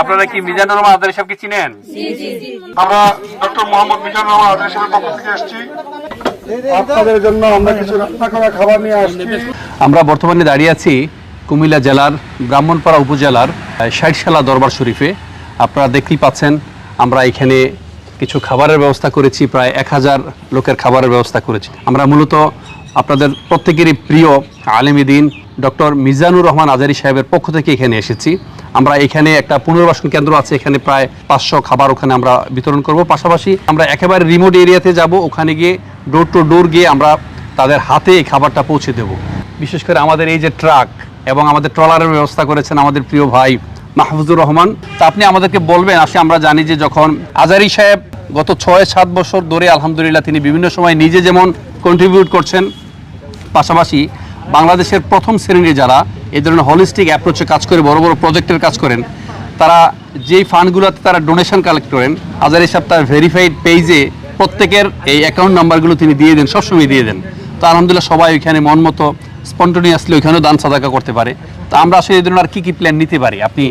আপনারা কি মিজানুর রহমান আদারি সাহেবকে চিনেন? আমরা ডক্টর মোহাম্মদ মিজানুর রহমান আদরের সাথে পক্ষ থেকে এসেছি আপনাদের জন্য আমরা কিছু রান্না করা খাবার নিয়ে আসছি। আমরা বর্তমানে দাঁড়িয়ে আছি কুমিল্লা জেলার ব্রাহ্মণপাড়া উপজেলার ষাটশালা দরবার শরীফে। আপনারা দেখতেই পাচ্ছেন আমরা এখানে কিছু খাবারের ব্যবস্থা করেছি প্রায় এক হাজার লোকের খাবারের ব্যবস্থা করেছি। আমরা মূলত আপনাদের প্রত্যেকেরই প্রিয় আলেমিদিন ডক্টর মিজানুর রহমান আজারি সাহেবের পক্ষ থেকে এখানে এসেছি। আমরা এখানে একটা পুনর্বাসন কেন্দ্র আছে, এখানে প্রায় পাঁচশো খাবার ওখানে আমরা বিতরণ করব। পাশাপাশি আমরা একেবারে রিমোট এরিয়াতে যাব, ওখানে গিয়ে ডোর টু ডোর গিয়ে আমরা তাদের হাতে এই খাবারটা পৌঁছে দেব। বিশেষ করে আমাদের এই যে ট্রাক এবং আমাদের ট্রলারের ব্যবস্থা করেছেন আমাদের প্রিয় ভাই মাহফুজুর রহমান। তা আপনি আমাদেরকে বলবেন আসলে আমরা জানি যে যখন আজারি সাহেব গত ছয় সাত বছর ধরে আলহামদুলিল্লাহ তিনি বিভিন্ন সময় নিজে যেমন কন্ট্রিবিউট করছেন পাশাপাশি বাংলাদেশের প্রথম শ্রেণির যারা এই ধরনের হলিস্টিক অ্যাপ্রোচে কাজ করে, বড় বড় প্রজেক্টের কাজ করেন, তারা যেই ফান্ডগুলোতে তারা ডোনেশন কালেক্ট করেন সাহেব তার ভেরিফাইড পেজে প্রত্যেকের এই অ্যাকাউন্ট নাম্বারগুলো তিনি দিয়ে দেন, সবসময় দিয়ে দেন। তো আলহামদুলিল্লাহ সবাই ওইখানে মন মতো স্পন্টনিয়াসলি ওইখানেও দান সাদাকা করতে পারে। তো আমরা আসলে এই ধরনের আর কী কী প্ল্যান নিতে পারি? আপনি